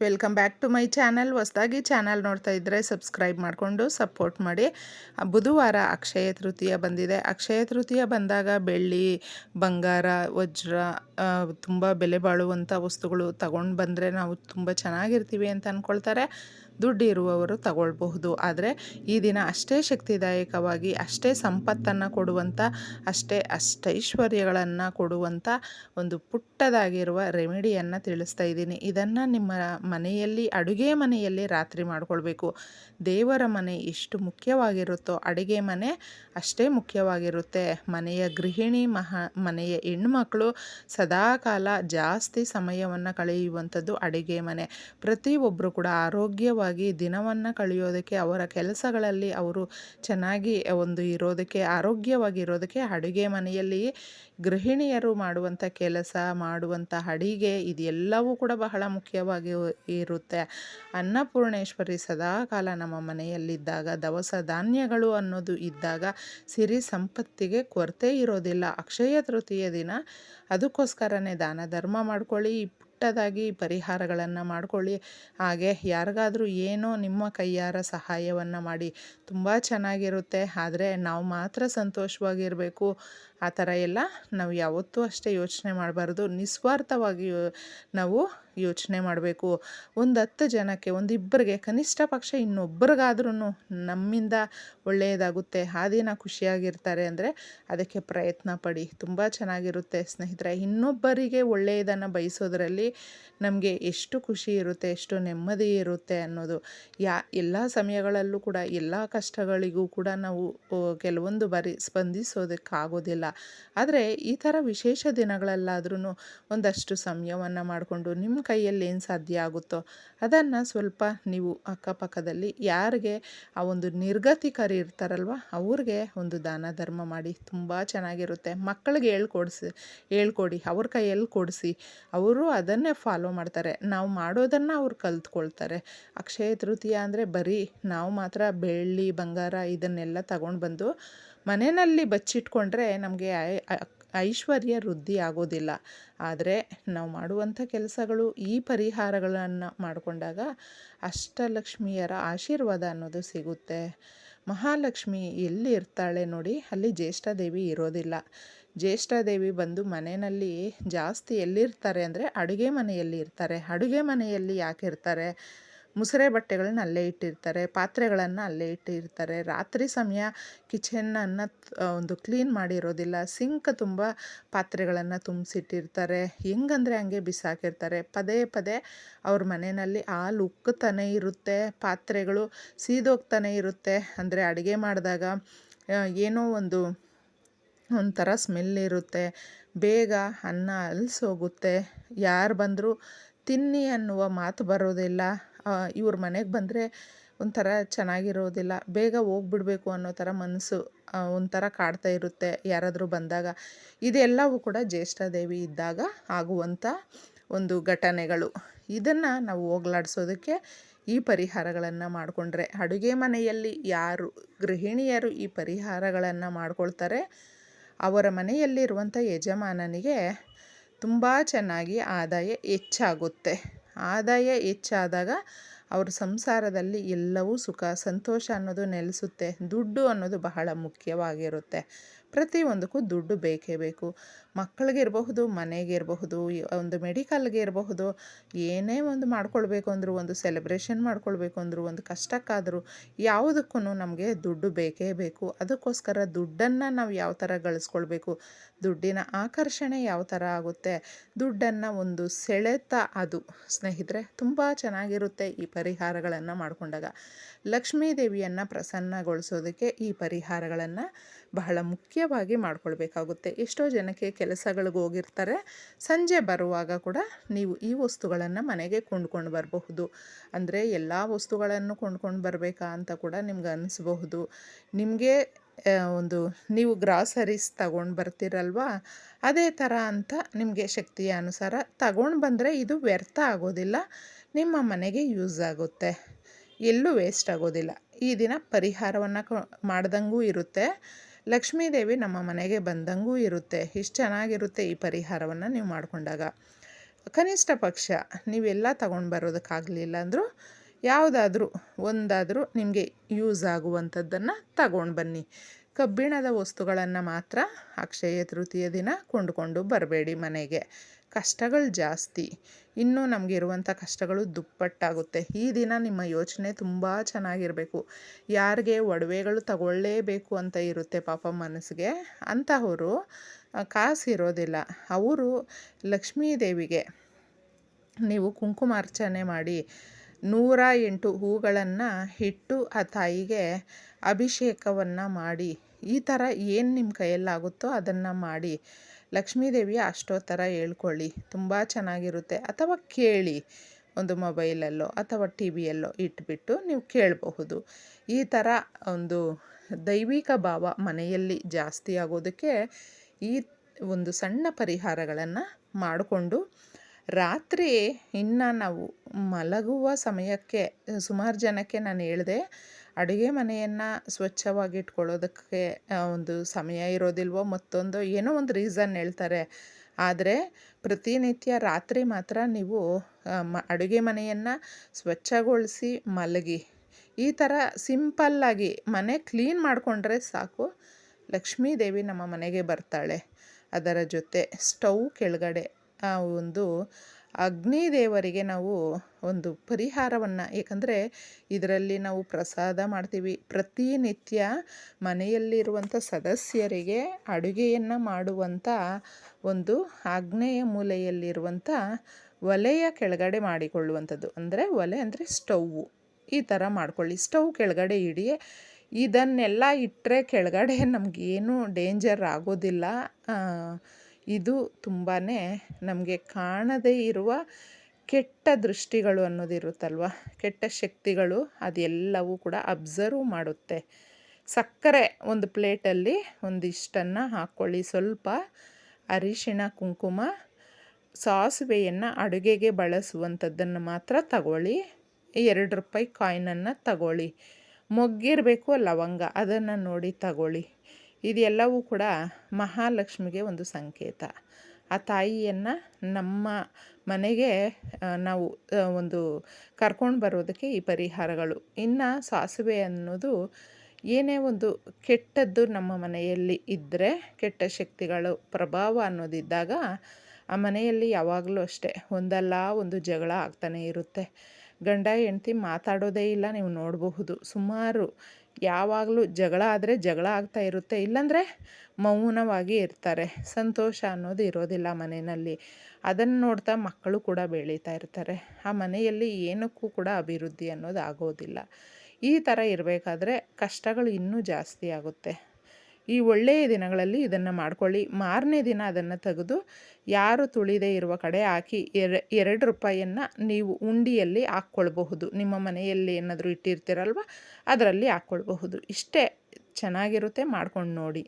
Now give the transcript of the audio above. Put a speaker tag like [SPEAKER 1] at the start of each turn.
[SPEAKER 1] Welcome back to my channel. ಹೊಸದಾಗಿ channel ನೋಡ್ತಾ ಇದ್ದರೆ ಸಬ್ಸ್ಕ್ರೈಬ್ ಮಾಡಿಕೊಂಡು ಸಪೋರ್ಟ್ ಮಾಡಿ. ಬುಧವಾರ ಅಕ್ಷಯ ತೃತೀಯ ಬಂದಿದೆ. ಅಕ್ಷಯ ತೃತೀಯ ಬಂದಾಗ ಬೆಳ್ಳಿ, ಬಂಗಾರ, ವಜ್ರ ತುಂಬ ಬೆಲೆ ಬಾಳುವಂಥ ವಸ್ತುಗಳು ತಗೊಂಡು ಬಂದರೆ ನಾವು ತುಂಬ ಚೆನ್ನಾಗಿರ್ತೀವಿ ಅಂತ ಅಂದ್ಕೊಳ್ತಾರೆ ದುಡ್ಡು ಇರುವವರು ತಗೊಳ್ಬಹುದು. ಆದರೆ ಈ ದಿನ ಅಷ್ಟೇ ಶಕ್ತಿದಾಯಕವಾಗಿ, ಅಷ್ಟೇ ಸಂಪತ್ತನ್ನು ಕೊಡುವಂಥ ಅಷ್ಟೇ ಅಷ್ಟೈಶ್ವರ್ಯಗಳನ್ನು ಕೊಡುವಂಥ ಒಂದು ಪುಟ್ಟದಾಗಿರುವ ರೆಮಿಡಿಯನ್ನು ತಿಳಿಸ್ತಾ ಇದ್ದೀನಿ. ಇದನ್ನು ನಿಮ್ಮ ಮನೆಯಲ್ಲಿ, ಅಡುಗೆ ಮನೆಯಲ್ಲಿ ರಾತ್ರಿ ಮಾಡಿಕೊಳ್ಬೇಕು. ದೇವರ ಮನೆ ಎಷ್ಟು ಮುಖ್ಯವಾಗಿರುತ್ತೋ ಅಡುಗೆ ಮನೆ ಅಷ್ಟೇ ಮುಖ್ಯವಾಗಿರುತ್ತೆ. ಮನೆಯ ಗೃಹಿಣಿ, ಮಹಾ, ಮನೆಯ ಹೆಣ್ಮಕ್ಳು ಸದಾಕಾಲ ಜಾಸ್ತಿ ಸಮಯವನ್ನು ಕಳೆಯುವಂಥದ್ದು ಅಡುಗೆ ಮನೆ. ಪ್ರತಿಯೊಬ್ಬರು ಕೂಡ ಆರೋಗ್ಯವಾಗಿ ದಿನವನ್ನು ಕಳೆಯೋದಕ್ಕೆ, ಅವರ ಕೆಲಸಗಳಲ್ಲಿ ಅವರು ಚೆನ್ನಾಗಿ ಒಂದು ಇರೋದಕ್ಕೆ, ಆರೋಗ್ಯವಾಗಿರೋದಕ್ಕೆ ಅಡುಗೆ ಮನೆಯಲ್ಲಿ ಗೃಹಿಣಿಯರು ಮಾಡುವಂಥ ಕೆಲಸ, ಮಾಡುವಂಥ ಅಡಿಗೆ ಇದೆಲ್ಲವೂ ಕೂಡ ಬಹಳ ಮುಖ್ಯವಾಗಿ ಇರುತ್ತೆ. ಅನ್ನಪೂರ್ಣೇಶ್ವರಿ ಸದಾ ಕಾಲ ನಮ್ಮ ಮನೆಯಲ್ಲಿದ್ದಾಗ, ದವಸ ಧಾನ್ಯಗಳು ಅನ್ನೋದು ಇದ್ದಾಗ ಸಿರಿ ಸಂಪತ್ತಿಗೆ ಕೊರತೆ ಇರೋದಿಲ್ಲ. ಅಕ್ಷಯ ತೃತೀಯ ದಿನ, ಅದಕ್ಕೋಸ್ಕರನೇ ದಾನ ಧರ್ಮ ಮಾಡ್ಕೊಳ್ಳಿ. ಪುಟ್ಟದಾಗಿ ಪರಿಹಾರಗಳನ್ನು ಮಾಡಿಕೊಳ್ಳಿ. ಹಾಗೆ ಯಾರಿಗಾದರೂ ಏನೋ ನಿಮ್ಮ ಕೈಯಾರ ಸಹಾಯವನ್ನು ಮಾಡಿ. ತುಂಬ ಚೆನ್ನಾಗಿರುತ್ತೆ. ಆದರೆ ನಾವು ಮಾತ್ರ ಸಂತೋಷವಾಗಿರಬೇಕು. ಆ ಥರ ಎಲ್ಲ ನಾವು ಯಾವತ್ತೂ ಅಷ್ಟೇ ಯೋಚನೆ ಮಾಡಬಾರ್ದು. ನಿಸ್ವಾರ್ಥವಾಗಿ ನಾವು ಯೋಚನೆ ಮಾಡಬೇಕು. ಒಂದು ಹತ್ತು ಜನಕ್ಕೆ ಒಂದಿಬ್ಬರಿಗೆ ಕನಿಷ್ಠ ಪಕ್ಷ ಇನ್ನೊಬ್ಬರಿಗಾದ್ರೂ ನಮ್ಮಿಂದ ಒಳ್ಳೆಯದಾಗುತ್ತೆ. ಆ ದಿನ ಖುಷಿಯಾಗಿರ್ತಾರೆ ಅಂದರೆ ಅದಕ್ಕೆ ಪ್ರಯತ್ನ ಪಡಿ. ತುಂಬ ಚೆನ್ನಾಗಿರುತ್ತೆ ಸ್ನೇಹಿತರೆ. ಇನ್ನೊಬ್ಬರಿಗೆ ಒಳ್ಳೆಯದನ್ನು ಬಯಸೋದ್ರಲ್ಲಿ ನಮಗೆ ಎಷ್ಟು ಖುಷಿ ಇರುತ್ತೆ, ಎಷ್ಟು ನೆಮ್ಮದಿ ಇರುತ್ತೆ ಅನ್ನೋದು. ಯಾ, ಎಲ್ಲ ಸಮಯಗಳಲ್ಲೂ ಕೂಡ, ಎಲ್ಲ ಕಷ್ಟಗಳಿಗೂ ಕೂಡ ನಾವು ಕೆಲವೊಂದು ಬಾರಿ ಸ್ಪಂದಿಸೋದಕ್ಕಾಗೋದಿಲ್ಲ. ಆದರೆ ಈ ಥರ ವಿಶೇಷ ದಿನಗಳಲ್ಲಾದ್ರೂ ಒಂದಷ್ಟು ಸಮಯವನ್ನು ಮಾಡಿಕೊಂಡು ನಿಮ್ಮ ಕೈಯಲ್ಲಿ ಏನು ಸಾಧ್ಯ ಆಗುತ್ತೋ ಅದನ್ನು ಸ್ವಲ್ಪ ನೀವು ಅಕ್ಕಪಕ್ಕದಲ್ಲಿ ಯಾರಿಗೆ ಆ ಒಂದು ನಿರ್ಗತಿಕರು ಇರ್ತಾರಲ್ವ, ಅವ್ರಿಗೆ ಒಂದು ದಾನ ಧರ್ಮ ಮಾಡಿ ತುಂಬ ಚೆನ್ನಾಗಿರುತ್ತೆ. ಮಕ್ಕಳಿಗೆ ಹೇಳ್ಕೊಡ್ಸಿ, ಹೇಳ್ಕೊಡಿ, ಅವ್ರ ಕೈಯಲ್ಲಿ ಕೊಡಿಸಿ, ಅವರು ಅದನ್ನೇ ಫಾಲೋ ಮಾಡ್ತಾರೆ. ನಾವು ಮಾಡೋದನ್ನು ಅವ್ರು ಕಲ್ತ್ಕೊಳ್ತಾರೆ. ಅಕ್ಷಯ ತೃತೀಯ ಅಂದರೆ ಬರೀ ನಾವು ಮಾತ್ರ ಬೆಳ್ಳಿ, ಬಂಗಾರ ಇದನ್ನೆಲ್ಲ ತಗೊಂಡು ಬಂದು ಮನೆಯಲ್ಲಿ ಬಚ್ಚಿಟ್ಕೊಂಡ್ರೆ ನಮಗೆ ಐಶ್ವರ್ಯ ವೃದ್ಧಿ ಆಗೋದಿಲ್ಲ. ಆದರೆ ನಾವು ಮಾಡುವಂಥ ಕೆಲಸಗಳು ಈ ಪರಿಹಾರಗಳನ್ನು ಮಾಡಿಕೊಂಡಾಗ ಅಷ್ಟಲಕ್ಷ್ಮಿಯರ ಆಶೀರ್ವಾದ ಅನ್ನೋದು ಸಿಗುತ್ತೆ. ಮಹಾಲಕ್ಷ್ಮಿ ಎಲ್ಲಿ ಇರ್ತಾಳೆ ನೋಡಿ, ಅಲ್ಲಿ ಜ್ಯೇಷ್ಠದೇವಿ ಇರೋದಿಲ್ಲ. ಜ್ಯೇಷ್ಠದೇವಿ ಬಂದು ಮನೆಯಲ್ಲಿ ಜಾಸ್ತಿ ಎಲ್ಲಿರ್ತಾರೆ ಅಂದರೆ ಅಡುಗೆ ಮನೆಯಲ್ಲಿ ಇರ್ತಾರೆ. ಅಡುಗೆ ಮನೆಯಲ್ಲಿ ಯಾಕೆ ಇರ್ತಾರೆ ಮುಸುರೆ ಬಟ್ಟೆಗಳನ್ನ ಅಲ್ಲೇ ಇಟ್ಟಿರ್ತಾರೆ, ಪಾತ್ರೆಗಳನ್ನು ಅಲ್ಲೇ ಇಟ್ಟಿರ್ತಾರೆ. ರಾತ್ರಿ ಸಮಯ ಕಿಚನನ್ನು ಒಂದು ಕ್ಲೀನ್ ಮಾಡಿರೋದಿಲ್ಲ. ಸಿಂಕ್ ತುಂಬ ಪಾತ್ರೆಗಳನ್ನು ತುಂಬಿಸಿಟ್ಟಿರ್ತಾರೆ. ಹೆಂಗಂದರೆ ಹಂಗೆ ಬಿಸಾಕಿರ್ತಾರೆ. ಪದೇ ಪದೇ ಅವ್ರ ಮನೆಯಲ್ಲಿ ಹಾಲು ಉಕ್ಕುತ್ತಾನೆ ಇರುತ್ತೆ. ಪಾತ್ರೆಗಳು ಸೀದೋಗ್ತಾನೆ ಇರುತ್ತೆ. ಅಂದರೆ ಅಡುಗೆ ಮಾಡಿದಾಗ ಏನೋ ಒಂದು, ಒಂಥರ ಸ್ಮೆಲ್ ಇರುತ್ತೆ. ಬೇಗ ಅನ್ನ ಅಲ್ಸೋಗುತ್ತೆ. ಯಾರು ಬಂದರೂ ತಿನ್ನಿ ಅನ್ನುವ ಮಾತು ಬರೋದಿಲ್ಲ. ಇವ್ರ ಮನೆಗೆ ಬಂದರೆ ಒಂಥರ ಚೆನ್ನಾಗಿರೋದಿಲ್ಲ. ಬೇಗ ಹೋಗ್ಬಿಡ್ಬೇಕು ಅನ್ನೋ ಥರ ಮನಸ್ಸು ಒಂಥರ ಕಾಡ್ತಾ ಇರುತ್ತೆ ಯಾರಾದರೂ ಬಂದಾಗ. ಇದೆಲ್ಲವೂ ಕೂಡ ಜ್ಯೇಷ್ಠದೇವಿ ಇದ್ದಾಗ ಆಗುವಂಥ ಒಂದು ಘಟನೆಗಳು. ಇದನ್ನು ನಾವು ಹೋಗ್ಲಾಡ್ಸೋದಕ್ಕೆ ಈ ಪರಿಹಾರಗಳನ್ನು ಮಾಡಿಕೊಂಡ್ರೆ, ಅಡುಗೆ ಮನೆಯಲ್ಲಿ ಯಾರು ಗೃಹಿಣಿಯರು ಈ ಪರಿಹಾರಗಳನ್ನು ಮಾಡ್ಕೊಳ್ತಾರೆ, ಅವರ ಮನೆಯಲ್ಲಿರುವಂಥ ಯಜಮಾನನಿಗೆ ತುಂಬ ಚೆನ್ನಾಗಿ ಆದಾಯ ಹೆಚ್ಚಾಗುತ್ತೆ. ಆದಾಯ ಹೆಚ್ಚಾದಾಗ ಅವ್ರ ಸಂಸಾರದಲ್ಲಿ ಎಲ್ಲವೂ ಸುಖ ಸಂತೋಷ ಅನ್ನೋದು ನೆಲೆಸುತ್ತೆ. ದುಡ್ಡು ಅನ್ನೋದು ಬಹಳ ಮುಖ್ಯವಾಗಿರುತ್ತೆ. ಪ್ರತಿಯೊಂದಕ್ಕೂ ದುಡ್ಡು ಬೇಕೇ ಬೇಕು. ಮಕ್ಕಳಿಗಿರಬಹುದು ಮನೆಗೆ ಇರಬಹುದು ಒಂದು ಮೆಡಿಕಲ್ಗೆ ಇರಬಹುದು, ಏನೇ ಒಂದು ಮಾಡ್ಕೊಳ್ಬೇಕು ಅಂದರೂ, ಒಂದು ಸೆಲೆಬ್ರೇಷನ್ ಮಾಡ್ಕೊಳ್ಬೇಕು ಅಂದರೂ, ಒಂದು ಕಷ್ಟಕ್ಕಾದರೂ ಯಾವುದಕ್ಕೂ ನಮಗೆ ದುಡ್ಡು ಬೇಕೇ ಬೇಕು. ಅದಕ್ಕೋಸ್ಕರ ದುಡ್ಡನ್ನು ನಾವು ಯಾವ ಥರ ಗಳಿಸ್ಕೊಳ್ಬೇಕು, ದುಡ್ಡಿನ ಆಕರ್ಷಣೆ ಯಾವ ಥರ ಆಗುತ್ತೆ, ದುಡ್ಡನ್ನು ಒಂದು ಸೆಳೆತ ಅದು. ಸ್ನೇಹಿತರೆ, ತುಂಬ ಚೆನ್ನಾಗಿರುತ್ತೆ ಈ ಪರಿಹಾರಗಳನ್ನು ಮಾಡಿಕೊಂಡಾಗ. ಲಕ್ಷ್ಮೀ ದೇವಿಯನ್ನು ಪ್ರಸನ್ನಗೊಳಿಸೋದಕ್ಕೆ ಈ ಪರಿಹಾರಗಳನ್ನು ಬಹಳ ಮುಖ್ಯವಾಗಿ ಮಾಡ್ಕೊಳ್ಬೇಕಾಗುತ್ತೆ. ಎಷ್ಟೋ ಜನಕ್ಕೆ ಕೆಲಸಗಳಿಗೆ ಹೋಗಿರ್ತಾರೆ. ಸಂಜೆ ಬರುವಾಗ ಕೂಡ ನೀವು ಈ ವಸ್ತುಗಳನ್ನು ಮನೆಗೆ ಕೊಂಡ್ಕೊಂಡು ಬರಬಹುದು. ಅಂದರೆ ಎಲ್ಲ ವಸ್ತುಗಳನ್ನು ಕೊಂಡ್ಕೊಂಡು ಬರಬೇಕಾ ಅಂತ ಕೂಡ ನಿಮ್ಗೆ ಅನಿಸ್ಬಹುದು. ನಿಮಗೆ ಒಂದು ನೀವು ಗ್ರಾಸರೀಸ್ ತಗೊಂಡು ಬರ್ತೀರಲ್ವಾ? ಅದೇ ಥರ ಅಂತ ನಿಮಗೆ ಶಕ್ತಿಯ ಅನುಸಾರ ತಗೊಂಡು ಬಂದರೆ ಇದು ವ್ಯರ್ಥ ಆಗೋದಿಲ್ಲ. ನಿಮ್ಮ ಮನೆಗೆ ಯೂಸ್ ಆಗುತ್ತೆ. ಎಲ್ಲೂ ವೇಸ್ಟ್ ಆಗೋದಿಲ್ಲ. ಈ ದಿನ ಪರಿಹಾರವನ್ನು ಕ, ಮಾಡ್ದಂಗೂ ಇರುತ್ತೆ. ಲಕ್ಷ್ಮೀದೇವಿ ನಮ್ಮ ಮನೆಗೆ ಬಂದಂಗೂ ಇರುತ್ತೆ. ಇಷ್ಟು ಚೆನ್ನಾಗಿರುತ್ತೆ ಈ ಪರಿಹಾರವನ್ನು ನೀವು ಮಾಡಿಕೊಂಡಾಗ. ಕನಿಷ್ಠ ಪಕ್ಷ, ನೀವೆಲ್ಲ ತಗೊಂಡು ಬರೋದಕ್ಕಾಗಲಿಲ್ಲ ಅಂದರೂ ಯಾವುದಾದ್ರೂ, ಒಂದಾದರೂ ನಿಮಗೆ ಯೂಸ್ ಆಗುವಂಥದ್ದನ್ನು ತಗೊಂಡು ಬನ್ನಿ. ಕಬ್ಬಿಣದ ವಸ್ತುಗಳನ್ನು ಮಾತ್ರ ಅಕ್ಷಯ ತೃತೀಯ ದಿನ ಕೊಂಡುಕೊಂಡು ಬರಬೇಡಿ ಮನೆಗೆ. ಕಷ್ಟಗಳು ಜಾಸ್ತಿ. ಇನ್ನೂ ನಮಗಿರುವಂಥ ಕಷ್ಟಗಳು ದುಪ್ಪಟ್ಟಾಗುತ್ತೆ. ಈ ದಿನ ನಿಮ್ಮ ಯೋಚನೆ ತುಂಬ ಚೆನ್ನಾಗಿರಬೇಕು. ಯಾರಿಗೆ ಒಡವೆಗಳು ತಗೊಳ್ಳೇಬೇಕು ಅಂತ ಇರುತ್ತೆ ಪಾಪ ಮನಸ್ಸಿಗೆ, ಅಂತಹವರು ಕಾಸಿರೋದಿಲ್ಲ. ಅವರು ಲಕ್ಷ್ಮೀ ದೇವಿಗೆ ನೀವು ಕುಂಕುಮಾರ್ಚನೆ ಮಾಡಿ ನೂರ ಎಂಟು ಹೂಗಳನ್ನು ಇಟ್ಟು ಆ ತಾಯಿಗೆ ಅಭಿಷೇಕವನ್ನು ಮಾಡಿ, ಈ ಥರ ಏನು ನಿಮ್ಮ ಕೈಯಲ್ಲಾಗುತ್ತೋ ಅದನ್ನು ಮಾಡಿ ಲಕ್ಷ್ಮೀದೇವಿಯ ಅಷ್ಟೋತ್ತರ ಹೇಳ್ಕೊಳ್ಳಿ. ತುಂಬ ಚೆನ್ನಾಗಿರುತ್ತೆ. ಅಥವಾ ಕೇಳಿ ಒಂದು ಮೊಬೈಲಲ್ಲೋ ಅಥವಾ ಟಿ ವಿಯಲ್ಲೋ ಇಟ್ಬಿಟ್ಟು ನೀವು ಕೇಳಬಹುದು. ಈ ಥರ ಒಂದು ದೈವಿಕ ಭಾವ ಮನೆಯಲ್ಲಿ ಜಾಸ್ತಿ ಆಗೋದಕ್ಕೆ ಈ ಒಂದು ಸಣ್ಣ ಪರಿಹಾರಗಳನ್ನು ಮಾಡಿಕೊಂಡು ರಾತ್ರಿ ಇನ್ನು ನಾವು ಮಲಗುವ ಸಮಯಕ್ಕೆ ಸುಮಾರು ಜನಕ್ಕೆ ನಾನು ಹೇಳಿದೆ ಅಡುಗೆ ಮನೆಯನ್ನು ಸ್ವಚ್ಛವಾಗಿಟ್ಕೊಳ್ಳೋದಕ್ಕೆ ಒಂದು ಸಮಯ ಇರೋದಿಲ್ವೋ ಮತ್ತೊಂದು ಏನೋ ಒಂದು ರೀಸನ್ ಹೇಳ್ತಾರೆ. ಆದರೆ ಪ್ರತಿನಿತ್ಯ ರಾತ್ರಿ ಮಾತ್ರ ನೀವು ಮ, ಅಡುಗೆ ಮನೆಯನ್ನು ಸ್ವಚ್ಛಗೊಳಿಸಿ ಮಲಗಿ. ಈ ಥರ ಸಿಂಪಲ್ಲಾಗಿ ಮನೆ ಕ್ಲೀನ್ ಮಾಡಿಕೊಂಡ್ರೆ ಸಾಕು. ಲಕ್ಷ್ಮೀ ದೇವಿ ನಮ್ಮ ಮನೆಗೆ ಬರ್ತಾಳೆ. ಅದರ ಜೊತೆ ಸ್ಟವ್ ಕೆಳಗಡೆ ಒಂದು ಅಗ್ನಿ ದೇವರಿಗೆ ನಾವು ಒಂದು ಪರಿಹಾರವನ್ನು, ಏಕೆಂದರೆ ಇದರಲ್ಲಿ ನಾವು ಪ್ರಸಾದ ಮಾಡ್ತೀವಿ. ಪ್ರತಿನಿತ್ಯ ಮನೆಯಲ್ಲಿರುವಂಥ ಸದಸ್ಯರಿಗೆ ಅಡುಗೆಯನ್ನು ಮಾಡುವಂಥ ಒಂದು ಆಗ್ನೇಯ ಮೂಲೆಯಲ್ಲಿರುವಂಥ ಒಲೆಯ ಕೆಳಗಡೆ ಮಾಡಿಕೊಳ್ಳುವಂಥದ್ದು. ಅಂದರೆ ಒಲೆ ಅಂದರೆ ಸ್ಟೌವು. ಈ ಥರ ಮಾಡ್ಕೊಳ್ಳಿ. ಸ್ಟವ್ ಕೆಳಗಡೆ ಇಡಿ. ಇದನ್ನೆಲ್ಲ ಇಟ್ಟರೆ ಕೆಳಗಡೆ ನಮಗೇನು ಡೇಂಜರ್ ಆಗೋದಿಲ್ಲ. ಇದು ತುಂಬಾ ನಮಗೆ ಕಾಣದೇ ಇರುವ ಕೆಟ್ಟ ದೃಷ್ಟಿಗಳು ಅನ್ನೋದಿರುತ್ತಲ್ವ ಕೆಟ್ಟ ಶಕ್ತಿಗಳು ಅದೆಲ್ಲವೂ ಕೂಡ ಅಬ್ಸರ್ವ್ ಮಾಡುತ್ತೆ. ಸಕ್ಕರೆ ಒಂದು ಪ್ಲೇಟಲ್ಲಿ ಒಂದಿಷ್ಟನ್ನು ಹಾಕ್ಕೊಳ್ಳಿ. ಸ್ವಲ್ಪ ಅರಿಶಿಣ, ಕುಂಕುಮ, ಸಾಸಿವೆಯನ್ನು ಅಡುಗೆಗೆ ಬಳಸುವಂಥದ್ದನ್ನು ಮಾತ್ರ ತಗೊಳ್ಳಿ. ಎರಡು ರೂಪಾಯಿ ಕಾಯಿನನ್ನು ತಗೊಳ್ಳಿ. ಮೊಗ್ಗಿರಬೇಕು ಲವಂಗ, ಅದನ್ನು ನೋಡಿ ತಗೊಳ್ಳಿ. ಇದೆಲ್ಲವೂ ಕೂಡ ಮಹಾಲಕ್ಷ್ಮಿಗೆ ಒಂದು ಸಂಕೇತ. ಆ ತಾಯಿಯನ್ನು ನಮ್ಮ ಮನೆಗೆ ನಾವು ಒಂದು ಕರ್ಕೊಂಡು ಬರೋದಕ್ಕೆ ಈ ಪರಿಹಾರಗಳು. ಇನ್ನು ಸಾಸಿವೆ ಅನ್ನೋದು ಏನೇ ಒಂದು ಕೆಟ್ಟದ್ದು ನಮ್ಮ ಮನೆಯಲ್ಲಿ ಇದ್ದರೆ ಕೆಟ್ಟ ಶಕ್ತಿಗಳು, ಪ್ರಭಾವ ಅನ್ನೋದಿದ್ದಾಗ ಆ ಮನೆಯಲ್ಲಿ ಯಾವಾಗಲೂ ಅಷ್ಟೇ ಒಂದಲ್ಲ ಒಂದು ಜಗಳ ಆಗ್ತಾನೆ ಇರುತ್ತೆ. ಗಂಡ ಹೆಂಡ್ತಿ ಮಾತಾಡೋದೇ ಇಲ್ಲ, ನೀವು ನೋಡಬಹುದು. ಸುಮಾರು ಯಾವಾಗಲೂ ಜಗಳ ಆದರೆ ಜಗಳ ಆಗ್ತಾ ಇರುತ್ತೆ, ಇಲ್ಲಾಂದರೆ ಮೌನವಾಗಿ ಇರ್ತಾರೆ. ಸಂತೋಷ ಅನ್ನೋದು ಇರೋದಿಲ್ಲ ಮನೆಯಲ್ಲಿ. ಅದನ್ನು ನೋಡ್ತಾ ಮಕ್ಕಳು ಕೂಡ ಬೆಳೀತಾ ಇರ್ತಾರೆ. ಆ ಮನೆಯಲ್ಲಿ ಏನಕ್ಕೂ ಕೂಡ ಅಭಿವೃದ್ಧಿ ಅನ್ನೋದು ಆಗೋದಿಲ್ಲ. ಈ ಥರ ಇರಬೇಕಾದ್ರೆ ಕಷ್ಟಗಳು ಇನ್ನೂ ಜಾಸ್ತಿ ಆಗುತ್ತೆ. ಈ ಒಳ್ಳೆಯ ದಿನಗಳಲ್ಲಿ ಇದನ್ನು ಮಾಡ್ಕೊಳ್ಳಿ. ಮಾರನೇ ದಿನ ಅದನ್ನು ತೆಗೆದು ಯಾರು ತುಳಿದೇ ಇರುವ ಕಡೆ ಹಾಕಿ ಎರ, ಎರಡು ರೂಪಾಯಿಯನ್ನು ನೀವು ಉಂಡಿಯಲ್ಲಿ ಹಾಕ್ಕೊಳ್ಬಹುದು. ನಿಮ್ಮ ಮನೆಯಲ್ಲಿ ಏನಾದರೂ ಇಟ್ಟಿರ್ತೀರಲ್ವ, ಅದರಲ್ಲಿ ಹಾಕ್ಕೊಳ್ಬಹುದು. ಇಷ್ಟೇ ಚೆನ್ನಾಗಿರುತ್ತೆ ಮಾಡ್ಕೊಂಡು ನೋಡಿ.